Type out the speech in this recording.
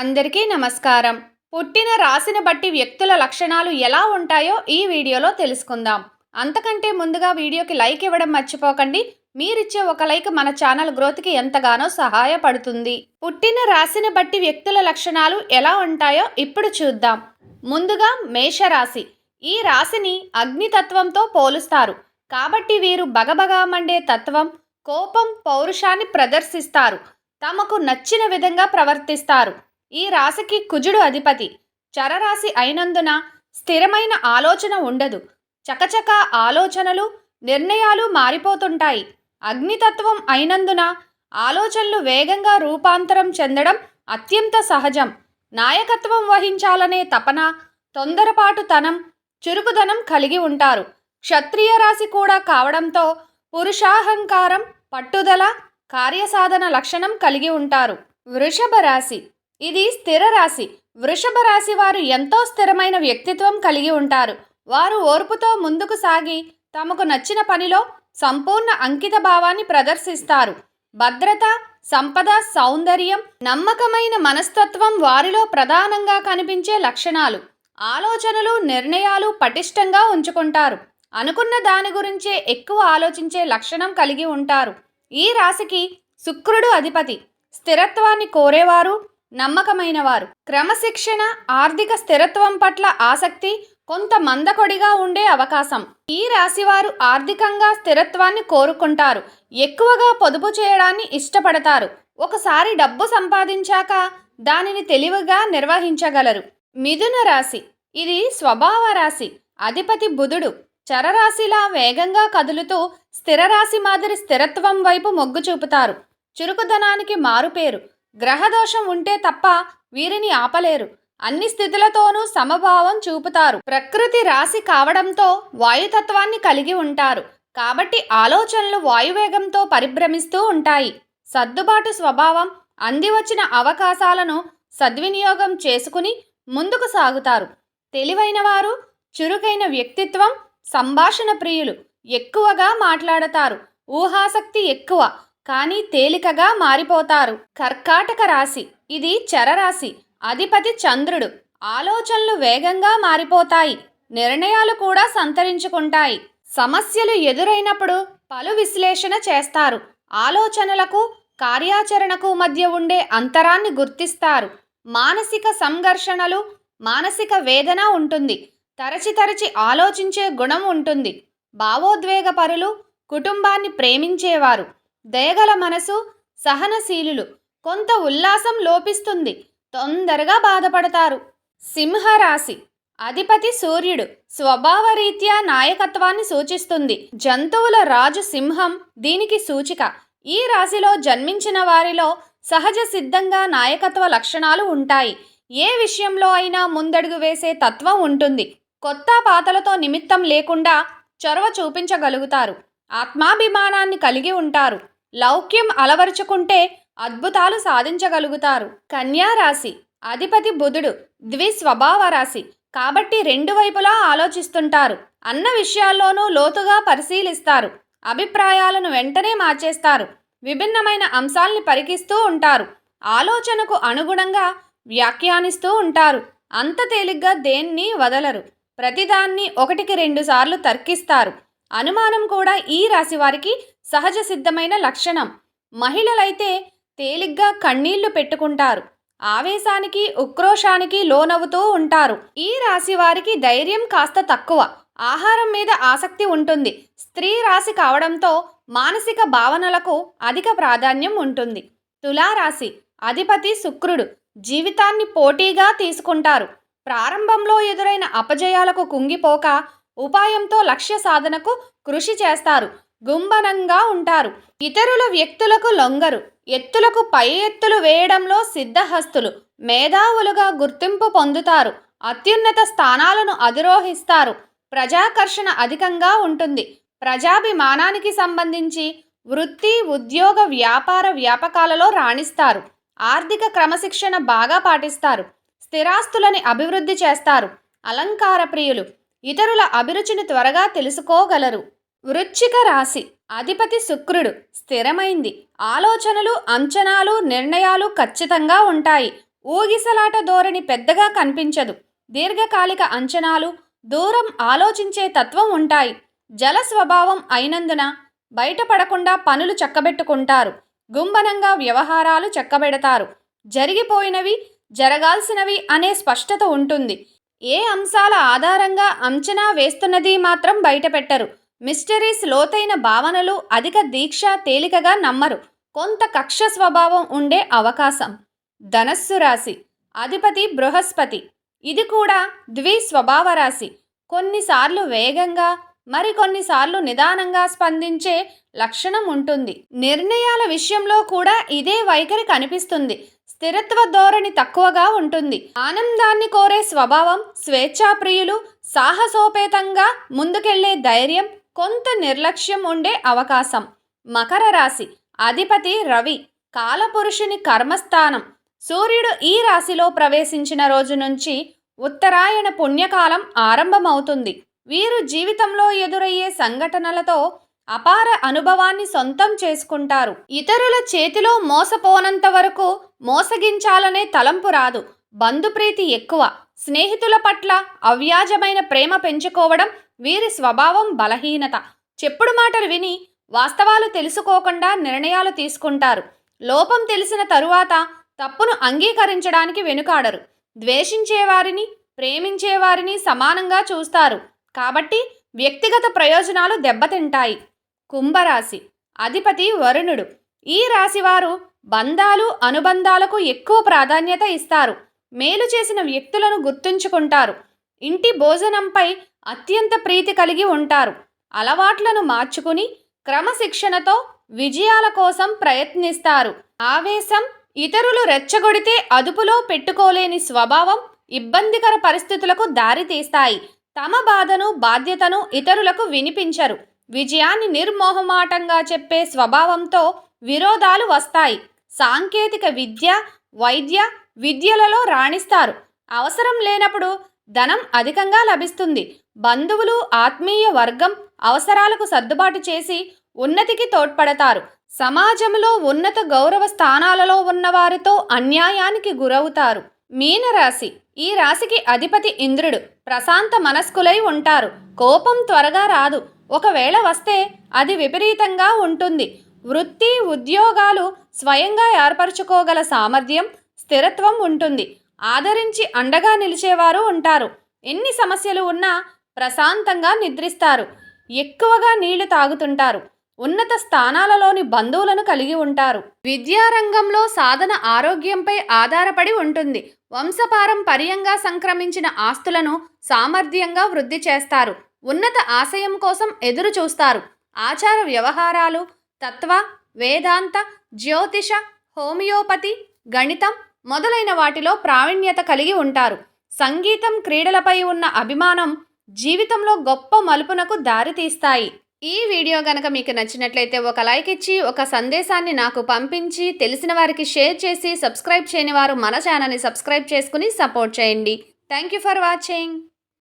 అందరికీ నమస్కారం. పుట్టిన రాశిని బట్టి వ్యక్తుల లక్షణాలు ఎలా ఉంటాయో ఈ వీడియోలో తెలుసుకుందాం. అంతకంటే ముందుగా వీడియోకి లైక్ ఇవ్వడం మర్చిపోకండి. మీరిచ్చే ఒక లైక్ మన ఛానల్ గ్రోత్కి ఎంతగానో సహాయపడుతుంది. పుట్టిన రాశిని బట్టి వ్యక్తుల లక్షణాలు ఎలా ఉంటాయో ఇప్పుడు చూద్దాం. ముందుగా మేషరాశి. ఈ రాశిని అగ్నితత్వంతో పోలుస్తారు. కాబట్టి వీరు బగబగా మండే తత్వం కోపం పౌరుషాన్ని ప్రదర్శిస్తారు. తమకు నచ్చిన విధంగా ప్రవర్తిస్తారు. ఈ రాశికి కుజుడు అధిపతి. చరరాశి అయినందున స్థిరమైన ఆలోచన ఉండదు. చకచక ఆలోచనలు నిర్ణయాలు మారిపోతుంటాయి. అగ్నితత్వం అయినందున ఆలోచనలు వేగంగా రూపాంతరం చెందడం అత్యంత సహజం. నాయకత్వం వహించాలనే తపన తొందరపాటుతనం చురుకుదనం కలిగి ఉంటారు. క్షత్రియ రాశి కూడా కావడంతో పురుషాహంకారం పట్టుదల కార్యసాధన లక్షణం కలిగి ఉంటారు. వృషభ రాశి ఇది స్థిర రాశి. వృషభ రాశి వారు ఎంతో స్థిరమైన వ్యక్తిత్వం కలిగి ఉంటారు. వారు ఓర్పుతో ముందుకు సాగి తమకు నచ్చిన పనిలో సంపూర్ణ అంకిత భావాన్ని ప్రదర్శిస్తారు. భద్రత సంపద సౌందర్యం నమ్మకమైన మనస్తత్వం వారిలో ప్రధానంగా కనిపించే లక్షణాలు. ఆలోచనలు నిర్ణయాలు పటిష్టంగా ఉంచుకుంటారు. అనుకున్న దాని గురించే ఎక్కువ ఆలోచించే లక్షణం కలిగి ఉంటారు. ఈ రాశికి శుక్రుడు అధిపతి. స్థిరత్వాన్ని కోరేవారు నమ్మకమైన వారు క్రమశిక్షణ ఆర్థిక స్థిరత్వం పట్ల ఆసక్తి కొంత మందకొడిగా ఉండే అవకాశం. ఈ రాశివారు ఆర్థికంగా స్థిరత్వాన్ని కోరుకుంటారు. ఎక్కువగా పొదుపు చేయడాన్ని ఇష్టపడతారు. ఒకసారి డబ్బు సంపాదించాక దానిని తెలివిగా నిర్వహించగలరు. మిథున రాశి. ఇది స్వభావ రాశి. అధిపతి బుధుడు చరరాశిలా వేగంగా కదులుతూ స్థిర రాశి మాదిరి స్థిరత్వం వైపు మొగ్గు చూపుతారు. చురుకుదనానికి మారుపేరు. గ్రహదోషం ఉంటే తప్ప వీరిని ఆపలేరు. అన్ని స్థితులతోనూ సమభావం చూపుతారు. ప్రకృతి రాశి కావడంతో వాయుతత్వాన్ని కలిగి ఉంటారు. కాబట్టి ఆలోచనలు వాయువేగంతో పరిభ్రమిస్తూ ఉంటాయి. సర్దుబాటు స్వభావం అంది వచ్చిన అవకాశాలను సద్వినియోగం చేసుకుని ముందుకు సాగుతారు. తెలివైన వారు చురుకైన వ్యక్తిత్వం సంభాషణ ప్రియులు ఎక్కువగా మాట్లాడతారు. ఊహాశక్తి ఎక్కువ కానీ తేలికగా మారిపోతారు. కర్కాటక రాశి. ఇది చరరాశి. అధిపతి చంద్రుడు. ఆలోచనలు వేగంగా మారిపోతాయి. నిర్ణయాలు కూడా సంతరించుకుంటాయి. సమస్యలు ఎదురైనప్పుడు పలు విశ్లేషణ చేస్తారు. ఆలోచనలకు కార్యాచరణకు మధ్య ఉండే అంతరాన్ని గుర్తిస్తారు. మానసిక సంఘర్షణలు మానసిక వేదన ఉంటుంది. తరచి తరచి ఆలోచించే గుణం ఉంటుంది. భావోద్వేగపరులు కుటుంబాన్ని ప్రేమించేవారు. దయగల మనసు సహనశీలులు. కొంత ఉల్లాసం లోపిస్తుంది. తొందరగా బాధపడతారు. సింహరాశి. అధిపతి సూర్యుడు స్వభావరీత్యా నాయకత్వాన్ని సూచిస్తుంది. జంతువుల రాజు సింహం దీనికి సూచిక. ఈ రాశిలో జన్మించిన వారిలో సహజ సిద్ధంగా నాయకత్వ లక్షణాలు ఉంటాయి. ఏ విషయంలో అయినా ముందడుగు వేసే తత్వం ఉంటుంది. కొత్త పాతలతో నిమిత్తం లేకుండా చొరవ చూపించగలుగుతారు. ఆత్మాభిమానాన్ని కలిగి ఉంటారు. లౌక్యం అలవరుచుకుంటే అద్భుతాలు సాధించగలుగుతారు. కన్యారాశి అధిపతి బుధుడు ద్విస్వభావ రాశి కాబట్టి రెండు వైపులా ఆలోచిస్తుంటారు. అన్న విషయాల్లోనూ లోతుగా పరిశీలిస్తారు. అభిప్రాయాలను వెంటనే మార్చేస్తారు. విభిన్నమైన అంశాల్ని పరికిస్తూ ఉంటారు. ఆలోచనకు అనుగుణంగా వ్యాఖ్యానిస్తూ ఉంటారు. అంత తేలిగ్గా దేన్ని వదలరు. ప్రతిదాన్ని ఒకటికి రెండుసార్లు తర్కిస్తారు. అనుమానం కూడా ఈ రాశి వారికి సహజ సిద్ధమైన లక్షణం. మహిళలైతే తేలిగ్గా కన్నీళ్ళు పెట్టుకుంటారు. ఆవేశానికి ఉక్రోషానికి లోనవుతూ ఉంటారు. ఈ రాశి వారికి ధైర్యం కాస్త తక్కువ. ఆహారం మీద ఆసక్తి ఉంటుంది. స్త్రీ రాశి కావడంతో మానసిక భావనలకు అధిక ప్రాధాన్యం ఉంటుంది. తులారాశి అధిపతి శుక్రుడు జీవితాన్ని పోటీగా తీసుకుంటారు. ప్రారంభంలో ఎదురైన అపజయాలకు కుంగిపోక ఉపాయంతో లక్ష్య సాధనకు కృషి చేస్తారు. గుంబనంగా ఉంటారు. ఇతరుల వ్యక్తులకు లొంగరు. ఎత్తులకు పై ఎత్తులు వేయడంలో సిద్ధహస్తులు. మేధావులుగా గుర్తింపు పొందుతారు. అత్యున్నత స్థానాలను అధిరోహిస్తారు. ప్రజాకర్షణ అధికంగా ఉంటుంది. ప్రజాభిమానానికి సంబంధించి వృత్తి ఉద్యోగ వ్యాపార వ్యాపకాలలో రాణిస్తారు. ఆర్థిక క్రమశిక్షణ బాగా పాటిస్తారు. స్థిరాస్తులని అభివృద్ధి చేస్తారు. అలంకార ప్రియులు ఇతరుల అభిరుచిని త్వరగా తెలుసుకోగలరు. వృచ్చిక రాశి అధిపతి శుక్రుడు స్థిరమైంది. ఆలోచనలు అంచనాలు నిర్ణయాలు ఖచ్చితంగా ఉంటాయి. ఊగిసలాట ధోరణి పెద్దగా కనిపించదు. దీర్ఘకాలిక అంచనాలు దూరం ఆలోచించే తత్వం ఉంటాయి. జల స్వభావం అయినందున బయటపడకుండా పనులు చక్కబెట్టుకుంటారు. గుంబనంగా వ్యవహారాలు చక్కబెడతారు. జరిగిపోయినవి జరగాల్సినవి అనే స్పష్టత ఉంటుంది. ఏ అంశాల ఆధారంగా అంచనా వేస్తున్నది మాత్రం బయటపెట్టరు. మిస్టరీస్ లోతైన భావనలు అధిక దీక్ష తేలికగా నమ్మరు. కొంత కక్ష స్వభావం ఉండే అవకాశం. ధనస్సు రాశి. అధిపతి బృహస్పతి. ఇది కూడా ద్వి స్వభావ రాశి. కొన్నిసార్లు వేగంగా మరికొన్నిసార్లు నిదానంగా స్పందించే లక్షణం ఉంటుంది. నిర్ణయాల విషయంలో కూడా ఇదే వైఖరి కనిపిస్తుంది. స్థిరత్వ ధోరణి తక్కువగా ఉంటుంది. ఆనందాన్ని కోరే స్వభావం స్వేచ్ఛాప్రియులు సాహసోపేతంగా ముందుకెళ్ళే ధైర్యం కొంత నిర్లక్ష్యం ఉండే అవకాశం. మకర రాశి అధిపతి రవి కాలపురుషుని కర్మస్థానం. సూర్యుడు ఈ రాశిలో ప్రవేశించిన రోజు నుంచి ఉత్తరాయణ పుణ్యకాలం ఆరంభమవుతుంది. వీరు జీవితంలో ఎదురయ్యే సంఘటనలతో అపార అనుభవాన్ని సొంతం చేసుకుంటారు. ఇతరుల చేతిలో మోసపోనంత వరకు మోసగించాలనే తలంపు రాదు. బంధుప్రీతి ఎక్కువ. స్నేహితుల పట్ల అవ్యాజమైన ప్రేమ పెంచుకోవడం వీరి స్వభావం బలహీనత. చెప్పుడు మాటలు విని వాస్తవాలు తెలుసుకోకుండా నిర్ణయాలు తీసుకుంటారు. లోపం తెలిసిన తరువాత తప్పును అంగీకరించడానికి వెనుకాడరు. ద్వేషించేవారిని ప్రేమించేవారిని సమానంగా చూస్తారు. కాబట్టి వ్యక్తిగత ప్రయోజనాలు దెబ్బతింటాయి. కుంభరాశి. అధిపతి వరుణుడు. ఈ రాశివారు బంధాలు అనుబంధాలకు ఎక్కువ ప్రాధాన్యత ఇస్తారు. మేలు చేసిన వ్యక్తులను గుర్తుంచుకుంటారు. ఇంటి భోజనంపై అత్యంత ప్రీతి కలిగి ఉంటారు. అలవాట్లను మార్చుకుని క్రమశిక్షణతో విజయాల కోసం ప్రయత్నిస్తారు. ఆవేశం ఇతరులు రెచ్చగొడితే అదుపులో పెట్టుకోలేని స్వభావం ఇబ్బందికర పరిస్థితులకు దారితీస్తాయి. తమ బాధను బాధ్యతను ఇతరులకు వినిపించరు. విజయాన్ని నిర్మోహమాటంగా చెప్పే స్వభావంతో విరోధాలు వస్తాయి. సాంకేతిక విద్య వైద్య విద్యలలో రాణిస్తారు. అవసరం లేనప్పుడు ధనం అధికంగా లభిస్తుంది. బంధువులు ఆత్మీయ వర్గం అవసరాలకు సర్దుబాటు చేసి ఉన్నతికి తోడ్పడతారు. సమాజంలో ఉన్నత గౌరవ స్థానాలలో ఉన్నవారితో అన్యాయానికి గురవుతారు. మీనరాశి. ఈ రాశికి అధిపతి ఇంద్రుడు. ప్రశాంత మనస్కులై ఉంటారు. కోపం త్వరగా రాదు. ఒకవేళ వస్తే అది విపరీతంగా ఉంటుంది. వృత్తి ఉద్యోగాలు స్వయంగా ఏర్పరచుకోగల సామర్థ్యం స్థిరత్వం ఉంటుంది. ఆదరించి అండగా నిలిచేవారు ఉంటారు. ఎన్ని సమస్యలు ఉన్నా ప్రశాంతంగా నిద్రిస్తారు. ఎక్కువగా నీళ్ళు తాగుతుంటారు. ఉన్నత స్థానాలలోని బంధువులను కలిగి ఉంటారు. విద్యారంగంలో సాధన ఆరోగ్యంపై ఆధారపడి ఉంటుంది. వంశపారంపర్యంగా సంక్రమించిన ఆస్తులను సామర్థ్యంగా వృద్ధి చేస్తారు. ఉన్నత ఆశయం కోసం ఎదురు చూస్తారు. ఆచార వ్యవహారాలు తత్వ వేదాంత జ్యోతిష హోమియోపతి గణితం మొదలైన వాటిలో ప్రావీణ్యత కలిగి ఉంటారు. సంగీతం క్రీడలపై ఉన్న అభిమానం జీవితంలో గొప్ప మలుపునకు దారితీస్తాయి. ఈ వీడియో కనుక మీకు నచ్చినట్లయితే ఒక లైక్ ఇచ్చి ఒక సందేశాన్ని నాకు పంపించి తెలిసిన వారికి షేర్ చేసి సబ్స్క్రైబ్ చేయని వారు మన ఛానల్ని సబ్స్క్రైబ్ చేసుకుని సపోర్ట్ చేయండి. Thank you for watching.